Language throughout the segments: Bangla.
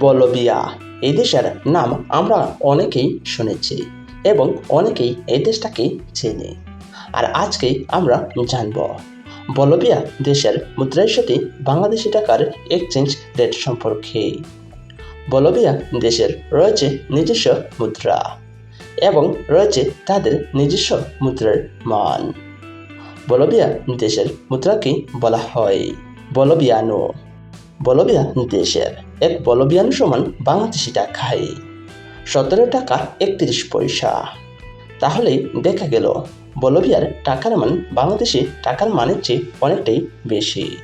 বলবিয়া এই দেশের নাম আমরা অনেকেই শুনেছি এবং অনেকেই এই দেশটাকে চেনে। আর আজকে আমরা জানব বলবিয়া দেশের মুদ্রার সাথে বাংলাদেশি টাকার এক্সচেঞ্জ রেট সম্পর্কে। বলবিয়া দেশের রয়েছে নিজস্ব মুদ্রা এবং রয়েছে তাদের নিজস্ব মুদ্রার মান। বলবিয়া দেশের মুদ্রাকে বলা হয় বলবিয়ানো বলবিয়া দেশের এক বলবিয়ান সমান বাংলাদেশি টাকায় সতেরো টাকা একত্রিশ পয়সা। তাহলে দেখা গেল, বলবিয়ার টাকার মান বাংলাদেশি টাকার মানের চেয়ে অনেকটাই বেশি।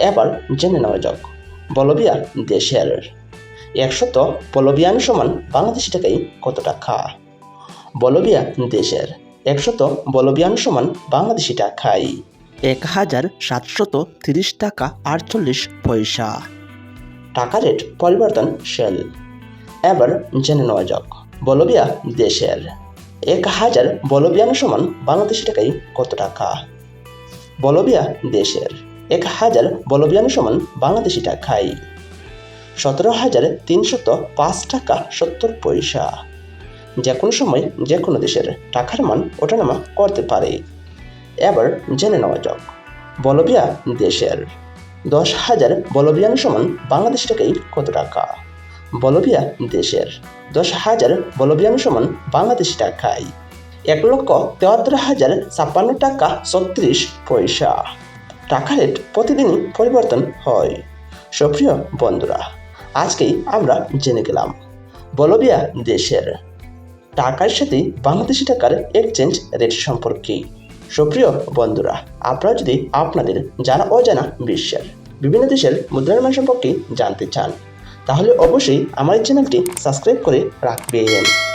এবার জেনে নেওয়া যাক, বলবিয়া দেশের একশত বলবিয়ান সমান বাংলাদেশি টাকায় কত টাকা? বলবিয়া দেশের একশত বলবিয়ান সমান বাংলাদেশি টাকায় এক হাজার সাতশত তিরিশ টাকা আটচল্লিশ পয়সা। টাকা রেট পরিবর্তনশীল এবার জেনে নেওয়া যাক, বলবিয়া দেশের। এক হাজার বলবিয়ান সমান বাংলাদেশি টাকায় কত টাকা? বলবিয়া দেশের। এক হাজার বলবিয়ান সমান বাংলাদেশি টাকায় সতেরো হাজার তিনশত পাঁচ টাকা সত্তর পয়সা। যে কোনো সময় যে কোনো দেশের টাকার মান ওঠানামা করতে পারে। এবার জেনে নেওয়া যাক। বলবিয়া দেশের দশ হাজার বলবিয়ান সমান বাংলাদেশ টাকায় কত টাকা? বলবিয়া দেশের দশ হাজার বলবিয়ান সমান বাংলাদেশ টাকায় এক লক্ষ তেয়াত্তর হাজার ছাপ্পান্ন টাকা ছত্রিশ পয়সা। টাকা রেট প্রতিদিনই পরিবর্তন হয়। সুপ্রিয় বন্ধুরা, আজকেই আমরা জেনে গেলাম, বলবিয়া দেশের টাকার সাথে বাংলাদেশি টাকার এক্সচেঞ্জ রেট সম্পর্কে। সুপ্রিয় বন্ধুরা, আপনারা যদি আপনাদের জানা অজানা বিশ্বের বিভিন্ন দেশের মুদ্রার মান সম্পর্কে জানতে চান, তাহলে অবশ্যই আমার চ্যানেলটি সাবস্ক্রাইব করে রাখবেন।